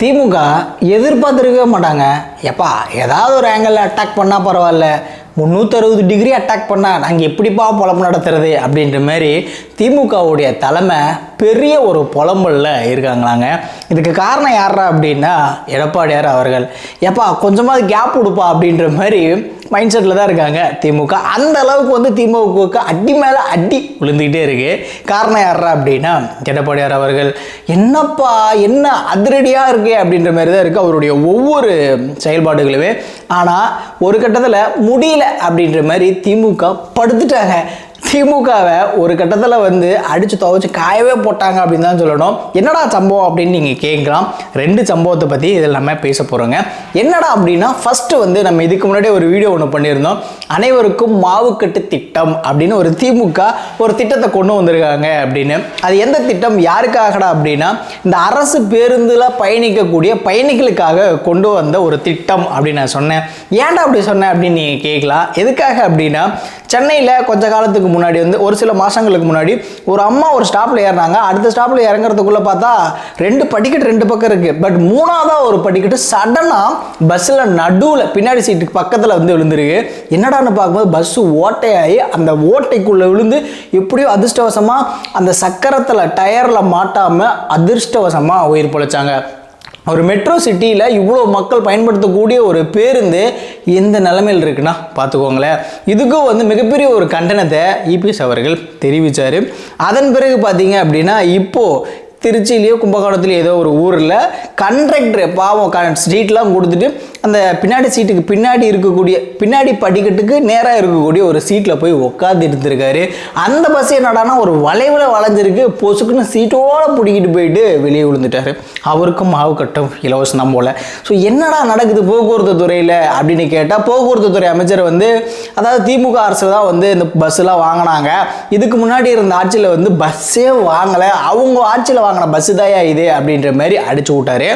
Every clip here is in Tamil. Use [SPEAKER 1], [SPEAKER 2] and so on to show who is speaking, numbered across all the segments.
[SPEAKER 1] திமுக எதிர்பார்த்துருக்கவே மாட்டாங்க. எப்பா ஏதாவது ஒரு ஆங்கிளில் அட்டாக் பண்ணால் பரவாயில்ல. முந்நூற்றறுபது டிகிரி அட்டாக் பண்ணால் நாங்கள் எப்படிப்பா பொழப்பு நடத்துறது அப்படின்ற மாதிரி திமுகவுடைய தலைமை பெரிய ஒரு புலம்பலில் இருக்காங்களாங்க. இதுக்கு காரணம் யாரா அப்படின்னா எடப்பாடியார் அவர்கள். எப்பா கொஞ்சமாவது கேப் கொடுப்பா அப்படின்ற மாதிரி மைண்ட் செட்டில் தான் இருக்காங்க திமுக. அந்த அளவுக்கு வந்து திமுகவுக்கு அடி மேலே அடி விழுந்துக்கிட்டே இருக்கு. காரணம் யாரா அப்படின்னா எடப்பாடியார் அவர்கள். என்னப்பா என்ன அதிரடியாக இருக்கு அப்படின்ற மாதிரி தான் இருக்குது அவருடைய ஒவ்வொரு செயல்பாடுகளுமே. ஆனால் ஒரு கட்டத்தில் முடியல அப்படின்ற மாதிரி திமுக படுத்துட்டாங்க. திமுகவை ஒரு கட்டத்தில் வந்து அடித்து துவைச்சு காயவே போட்டாங்க அப்படின்னு தான் சொல்லணும். என்னடா சம்பவம் அப்படின்னு நீங்கள் கேட்கலாம். ரெண்டு சம்பவத்தை பற்றி இதில் நம்ம பேச போகிறோங்க என்னடா அப்படின்னா ஃபஸ்ட்டு வந்து நம்ம இதுக்கு முன்னாடி ஒரு வீடியோ ஒன்று பண்ணியிருந்தோம். அனைவருக்கும் மாவுக்கட்டு திட்டம் அப்படின்னு ஒரு திமுக ஒரு திட்டத்தை கொண்டு வந்திருக்காங்க அப்படின்னு. அது எந்த திட்டம் யாருக்காகடா அப்படின்னா இந்த அரசு பேருந்தில் பயணிக்கக்கூடிய பயணிகளுக்காக கொண்டு வந்த ஒரு திட்டம் அப்படின்னு நான் சொன்னேன். ஏன்டா அப்படி சொன்னேன் அப்படின்னு நீங்கள் கேட்கலாம். எதுக்காக அப்படின்னா சென்னையில் கொஞ்ச காலத்துக்கு முன்னாடி முன்னாடி வந்து ஒரு சில மாதங்களுக்கு முன்னாடி ஒரு அம்மா ஒரு ஸ்டாப்பில் ஏறினாங்க. அடுத்த ஸ்டாப்பில் இறங்குறதுக்குள்ளே பார்த்தா ரெண்டு படிக்கட்டு ரெண்டு பக்கம் இருக்குது பட் மூணாவதாக ஒரு படிக்கட்டு சடனாக பஸ்ஸில் நடுவில் பின்னாடி சீட்டுக்கு பக்கத்தில் வந்து விழுந்திருக்கு. என்னடான்னு பார்க்கும்போது பஸ்ஸு ஓட்டையாகி அந்த ஓட்டைக்குள்ளே விழுந்து எப்படியோ அதிர்ஷ்டவசமாக அந்த சக்கரத்தில் டயரில் மாட்டாமல் அதிர்ஷ்டவசமாக உயிர் பொழைச்சாங்க. ஒரு மெட்ரோ சிட்டியில் இவ்வளோ மக்கள் பயன்படுத்தக்கூடிய ஒரு பேருந்து எந்த நிலைமையில் இருக்குன்னா பார்த்துக்கோங்களேன். இதுக்கும் வந்து மிகப்பெரிய ஒரு கண்டனத்தை இபிஎஸ் அவர்கள் தெரிவித்தார் அதன் பிறகு பார்த்தீங்க அப்படின்னா இப்போது திருச்சியிலையோ கும்பகோணத்துலேயோ ஏதோ ஒரு ஊரில் கண்ட்ரக்டர் பாவம் ஸ்ட்ரீட்லாம் கொடுத்துட்டு அந்த பின்னாடி சீட்டுக்கு பின்னாடி இருக்கக்கூடிய பின்னாடி படிக்கட்டுக்கு நேராக இருக்கக்கூடிய ஒரு சீட்டில் போய் உட்காந்து இருந்திருக்காரு. அந்த பஸ் என்னடானா ஒரு வளைவில் வளைஞ்சிருக்கு. பொசுக்குன்னு சீட்டோட பிடிக்கிட்டு போயிட்டு வெளியே விழுந்துட்டாரு. அவருக்கும் மாவு கட்டம் இலவசம் தான் போல். ஸோ என்னடா நடக்குது போக்குவரத்து துறையில் அப்படின்னு கேட்டால் போக்குவரத்து துறை அமைச்சர் வந்து அதாவது திமுக அரசு தான் வந்து இந்த பஸ்ஸெலாம் வாங்கினாங்க. இதுக்கு முன்னாடி இருந்த ஆட்சியில் வந்து பஸ்ஸே வாங்கலை. அவங்க ஆட்சியில் வாங்கின பஸ்ஸு தாயா இது அப்படின்ற மாதிரி அடிச்சு விட்டாரு.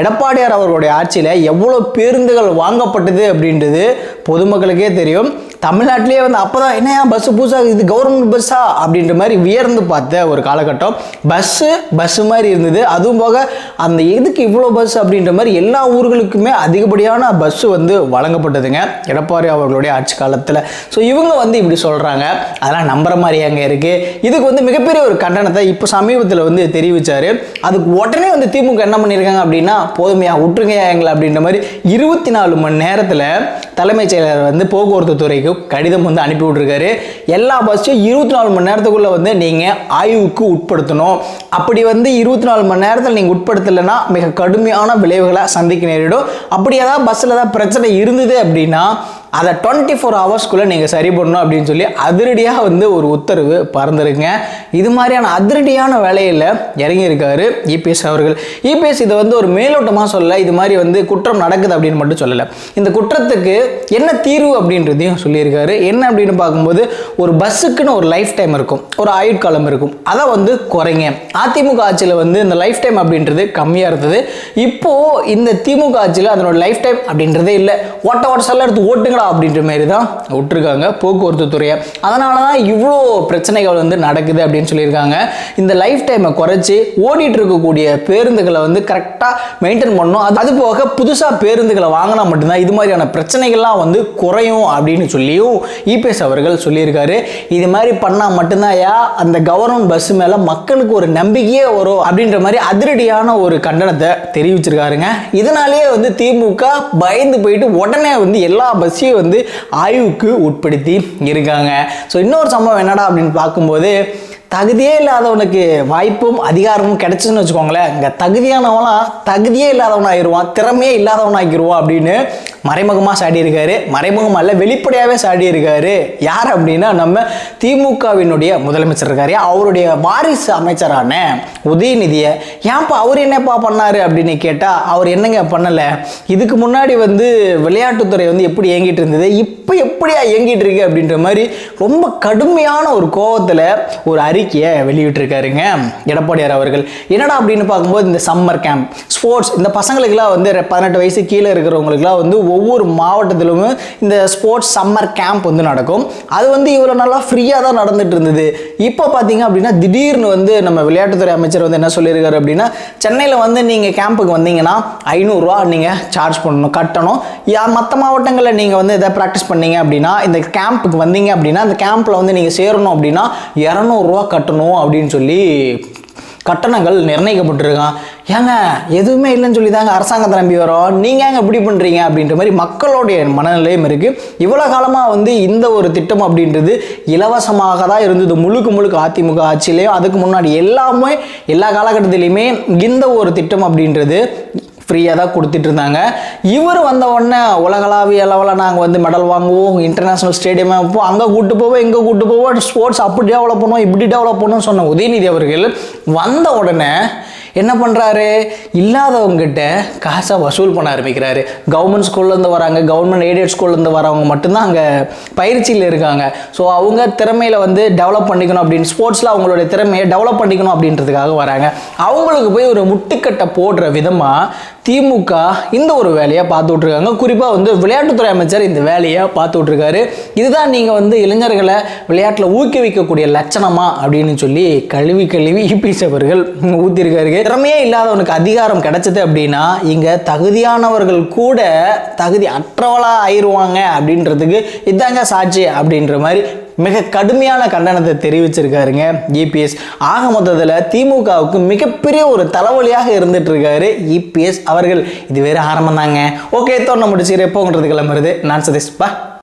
[SPEAKER 1] எடப்பாடியார் அவர்களுடைய ஆட்சியில் எவ்வளோ பேருந்துகள் வாங்கப்பட்டது அப்படின்றது பொதுமக்களுக்கே தெரியும். தமிழ்நாட்டிலேயே வந்து அப்போ தான் என்ன பஸ்ஸு புதுசாக இது கவர்மெண்ட் பஸ்ஸா அப்படின்ற மாதிரி வியர்ந்து பார்த்த ஒரு காலகட்டம். பஸ்ஸு பஸ்ஸு மாதிரி இருந்தது. அதுவும் போக அந்த எதுக்கு இவ்வளோ பஸ் அப்படின்ற மாதிரி எல்லா ஊர்களுக்குமே அதிகப்படியான பஸ்ஸு வந்து வழங்கப்பட்டதுங்க. எடப்பாடி அவர்களுடைய ஆட்சி காலத்தில். ஸோ இவங்க வந்து இப்படி சொல்கிறாங்க அதெல்லாம் நம்புற மாதிரி அங்கே இருக்குது இதுக்கு வந்து மிகப்பெரிய ஒரு கண்டனத்தை இப்போ சமீபத்தில் வந்து தெரிவித்தார் அதுக்கு உடனே வந்து திமுக என்ன பண்ணியிருக்காங்க அப்படின்னா போதுமையா விட்டுருங்க எங்களை அப்படின்ற மாதிரி இருபத்தி நாலு மணி நேரத்தில் தலைமைச் செயலர் வந்து போக்குவரத்து துறைக்கு கடிதம் வந்து அனுப்பி விட்ருக்காரு எல்லா பஸ்ஸையும் இருபத்தி நாலு மணி நேரத்துக்குள்ளே வந்து நீங்கள் ஆய்வுக்கு உட்படுத்தணும். அப்படி வந்து இருபத்தி நாலு மணி நேரத்தில் நீங்கள் உட்படுத்தலைன்னா மிக கடுமையான விளைவுகளை சந்திக்க நேரிடும். அப்படி ஏதாவது பஸ்ஸில் ஏதாவது பிரச்சனை இருந்தது அப்படின்னா அதை டுவெண்ட்டி ஃபோர் ஹவர்ஸ்க்குள்ளே நீங்கள் சரி பண்ணணும் அப்படின்னு சொல்லி அதிரடியாக வந்து ஒரு உத்தரவு பறந்துருங்க இது மாதிரியான அதிரடியான வேலையில் இறங்கியிருக்காரு இபிஎஸ் அவர்கள். இபிஎஸ் இதை வந்து ஒரு மேலோட்டமாக சொல்ல இது மாதிரி வந்து குற்றம் நடக்குது அப்படின்னு மட்டும் சொல்லலை. இந்த குற்றத்துக்கு என்ன தீர்வு அப்படின்றதையும் சொல்லியிருக்காரு. என்ன அப்படின்னு பார்க்கும்போது ஒரு பஸ்ஸுக்குன்னு ஒரு லைஃப் டைம் இருக்கும் ஒரு ஆயுட்காலம் இருக்கும். அதை வந்து குறைங்க. அதிமுக ஆட்சியில் வந்து இந்த லைஃப் டைம் அப்படின்றது கம்மியாக இருந்தது. இப்போது இந்த திமுக ஆட்சியில் அதனோட லைஃப் டைம் அப்படின்றதே இல்லை. ஓட்ட ஓட்ட செல்ல எடுத்து ஓட்டுங்கடா அப்படின்ற மாதிரி தான் விட்டுருக்காங்க போக்குவரத்து துறையை. அதனால தான் இவ்வளோ பிரச்சனைகள் வந்து நடக்குது அப்படின்னு சொல்லியிருக்காங்க. இந்த லைஃப் டைமை குறைச்சி ஓடிட்டு இருக்கக்கூடிய பேருந்துகளை வந்து கரெக்டாக மெயின்டைன் பண்ணணும். அது அது போக புதுசாக பேருந்துகளை வாங்கினா மட்டும்தான் இது மாதிரியான பிரச்சனைகள்லாம் வந்து குறையும் அப்படின்னு சொல்லியும் இபிஎஸ் அவர்கள் சொல்லியிருக்காரு. இது மாதிரி பண்ணால் மட்டும்தான் யா அந்த கவர்மெண்ட் பஸ் மேலே மக்களுக்கு ஒரு நம்பிக்கையே வரும் அப்படின்ற மாதிரி அதிரடியான ஒரு கண்டனத்தை தெரிவிச்சிருக்காருங்க. இதனாலேயே வந்து திமுக பயந்து போயிட்டு உடனே வந்து எல்லா பஸ்ஸையும் வந்து ஆய்வுக்கு உட்படுத்தி இருக்காங்க. ஸோ இன்னொரு சம்பவம் என்னடா அப்படின்னு பார்க்கும்போது தகுதியே இல்லாதவனுக்கு வாய்ப்பும் அதிகாரமும் கிடைச்சுன்னு வச்சுக்கோங்களேன். இங்கே தகுதியானவன்லாம் தகுதியே இல்லாதவன் ஆயிடுவான் திறமையே இல்லாதவன் ஆக்கிடுவான் அப்படின்னு மறைமுகமாக சாடி இருக்காரு மறைமுகமாக இல்லை வெளிப்படையாகவே சாடி இருக்காரு யார் அப்படின்னா நம்ம திமுகவினுடைய முதலமைச்சர் இருக்காரு. அவருடைய வாரிசு அமைச்சரான உதயநிதியை ஏன்ப்பா அவர் என்னப்பா பண்ணார்? அப்படின்னு கேட்டால் அவர் என்னங்க பண்ணலை? இதுக்கு முன்னாடி வந்து விளையாட்டுத்துறை வந்து எப்படி இயங்கிட்டு இருந்தது? இப்போ எப்படியா இயங்கிட்டு இருக்கு? அப்படின்ற மாதிரி ரொம்ப கடுமையான ஒரு கோவத்தில் ஒரு அறி அறிக்கையை வெளியிட்டிருக்காருங்க. எடப்பாடியார் அவர்கள். என்னடா அப்படின்னு பார்க்கும்போது இந்த சம்மர் கேம்ப் ஸ்போர்ட்ஸ் இந்த பசங்களுக்குலாம் வந்து பதினெட்டு வயசு கீழே இருக்கிறவங்களுக்குலாம் வந்து ஒவ்வொரு மாவட்டத்திலும் இந்த ஸ்போர்ட்ஸ் சம்மர் கேம்ப் வந்து நடக்கும். அது வந்து இவ்வளோ நல்லா ஃப்ரீயாக தான் நடந்துட்டு இருந்தது. இப்போ பார்த்தீங்க அப்படின்னா திடீர்னு வந்து நம்ம விளையாட்டுத்துறை அமைச்சர் வந்து என்ன சொல்லியிருக்காரு அப்படின்னா சென்னையில் வந்து நீங்கள் கேம்புக்கு வந்தீங்கன்னா ஐநூறுரூவா நீங்கள் சார்ஜ் பண்ணணும் கட்டணும். யா மற்ற மாவட்டங்களில் நீங்கள் வந்து எதாவது ப்ராக்டிஸ் பண்ணீங்க அப்படின்னா இந்த கேம்புக்கு வந்தீங்க அப்படின்னா அந்த கேம்பில் வந்து நீங்கள் சேரணும் அப்படின்னா இரநூறுவா கட்டணும் அப்படின்னு சொல்லி கட்டணங்கள் நிர்ணயிக்கப்பட்டிருக்கான். ஏங்க எதுவுமே இல்லைன்னு சொல்லி தாங்க அரசாங்கத்தை நம்பி வரோம். நீங்கள் ஏங்க இப்படி பண்ணுறீங்க அப்படின்ற மாதிரி மக்களுடைய மனநிலையும் இருக்குது இவ்வளோ காலமாக வந்து இந்த ஒரு திட்டம் அப்படின்றது இலவசமாக தான் இருந்தது. முழுக்க முழுக்க அதிமுக ஆட்சியிலையும் அதுக்கு முன்னாடி எல்லாமே எல்லா காலகட்டத்திலையுமே இந்த ஒரு திட்டம் அப்படின்றது ஃப்ரீயாக தான் கொடுத்துட்டு இருந்தாங்க இவர் வந்த உடனே உலகளாவிய லெவலில் நாங்கள் வந்து மெடல் வாங்குவோம் இன்டர்நேஷ்னல் ஸ்டேடியம் வைப்போம் அங்கே கூட்டு போவோம் இங்கே கூட்டு போவோம் ஸ்போர்ட்ஸ் அப்படி டெவலப் பண்ணுவோம் இப்படி டெவலப் பண்ணுவோம்னு சொன்ன உதயநிதி அவர்கள் வந்த உடனே என்ன பண்ணுறாரு இல்லாதவங்ககிட்ட காசை வசூல் பண்ண ஆரம்பிக்கிறாரு. கவர்மெண்ட் ஸ்கூல்லேருந்து வராங்க. கவர்மெண்ட் எய்டட் ஸ்கூல்லேருந்து வரவங்க மட்டும்தான் அங்கே பயிற்சியில் இருக்காங்க. ஸோ அவங்க திறமையில வந்து டெவலப் பண்ணிக்கணும் அப்படின்னு ஸ்போர்ட்ஸில் அவங்களுடைய திறமையை டெவலப் பண்ணிக்கணும் அப்படின்றதுக்காக வராங்க. அவங்களுக்கு போய் ஒரு முட்டுக்கட்டை போடுற விதமாக திமுக இந்த ஒரு வேலையை பார்த்து விட்ருக்காங்க குறிப்பாக வந்து விளையாட்டுத்துறை அமைச்சர் இந்த வேலையை பார்த்து விட்ருக்காரு இதுதான் நீங்கள் வந்து இளைஞர்களை விளையாட்டில் ஊக்குவிக்கக்கூடிய லட்சணமா அப்படின்னு சொல்லி கழுவி கழுவி இபிஎஸ் அவர்கள் ஊற்றிருக்காரு திறமையே இல்லாதவனுக்கு அதிகாரம் கிடைச்சது அப்படின்னா இங்கே தகுதியானவர்கள் கூட தகுதி அற்றவளாக ஆயிடுவாங்க அப்படின்றதுக்கு இதாங்க சாட்சி அப்படின்ற மாதிரி மிக கடுமையான கண்டனத்தை தெரிவிச்சிருக்காருங்க இபிஎஸ் ஆக மொத்தத்தில் திமுகவுக்கு மிகப்பெரிய ஒரு தலைவலியாக இருந்துட்டு இருக்காரு இபிஎஸ் அவர்கள். இது வேறு ஆரம்பம் தாங்க ஓகே தோண முடிச்சு எப்போங்கிறது கிளம்புறது. நான் சதீஷ். பா.